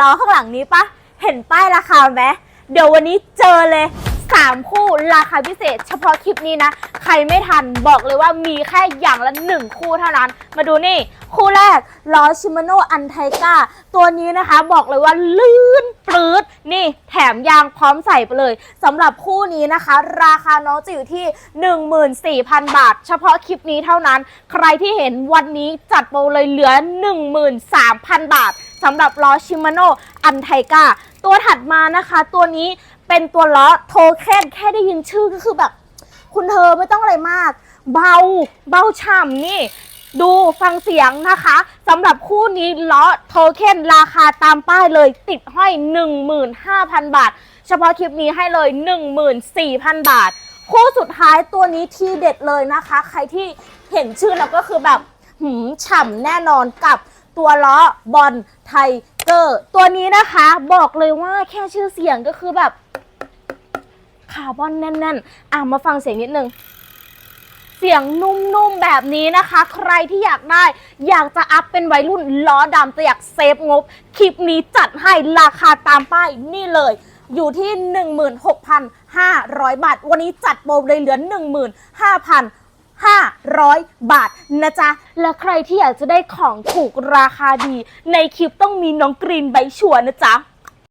ล้อข้างหลังนี้ปะเห็นป้ายราคาไหมเดี๋ยววันนี้เจอเลย 3 คู่ราคาพิเศษ เฉพาะคลิปนี้นะ ใครไม่ทันบอกเลยว่ามีแค่อย่างละ 1 คู่เท่านั้น มาดูนี่ คู่แรกล้อชิมาโนอันไทกาตัวนี้นะคะบอกเลยว่าลื่นปลื้ดนี่แถมยางพร้อมใส่ไปเลยสำหรับคู่นี้นะคะ ราคาน้องจะอยู่ที่ 14,000 บาท เฉพาะคลิปนี้เท่านั้น ใครที่เห็นวันนี้จัดโปรเลยเหลือ 13,000 บาท สำหรับล้อชิมาโนอันไทกาตัวถัดมานะคะ ตัวนี้เป็นตัวล้อโทเค็นแค่ได้ยินชื่อก็คือแบบ คุณเธอไม่ต้องอะไรมาก เบา เบาฉ่ำนี่ดูฟังเสียงนะคะสำหรับคู่นี้ล้อโทเค็นราคาตามป้ายเลยติดห้อย 15,000 บาท เฉพาะคลิปนี้ให้เลย 14,000 บาท คู่สุดท้ายตัวนี้ที่เด็ดเลยนะคะ ใครที่เห็นชื่อแล้วก็คือแบบหืมฉ่ำแน่นอนกับ ตัวล้อบอลไทเกอร์ตัวนี้นะคะบอกเลยว่าแค่ชื่อเสียงก็คือแบบคาร์บอนแน่นๆ อะมาฟังเสียงนิดนึง เสียงนุ่มๆแบบนี้นะคะ ใครที่อยากได้ อยากจะอัพเป็นวัยรุ่นล้อดำแต่อยากเซฟงบ คลิปนี้จัดให้ราคาตามป้ายนี่เลยอยู่ที่ 16,500 บาท วันนี้จัดโปรเลยเหลือ 100 บาทนะจ๊ะ และใครที่อยากจะได้ของถูกราคาดี ในคลิปต้องมีน้องกรีนใบชัวนะจ๊ะ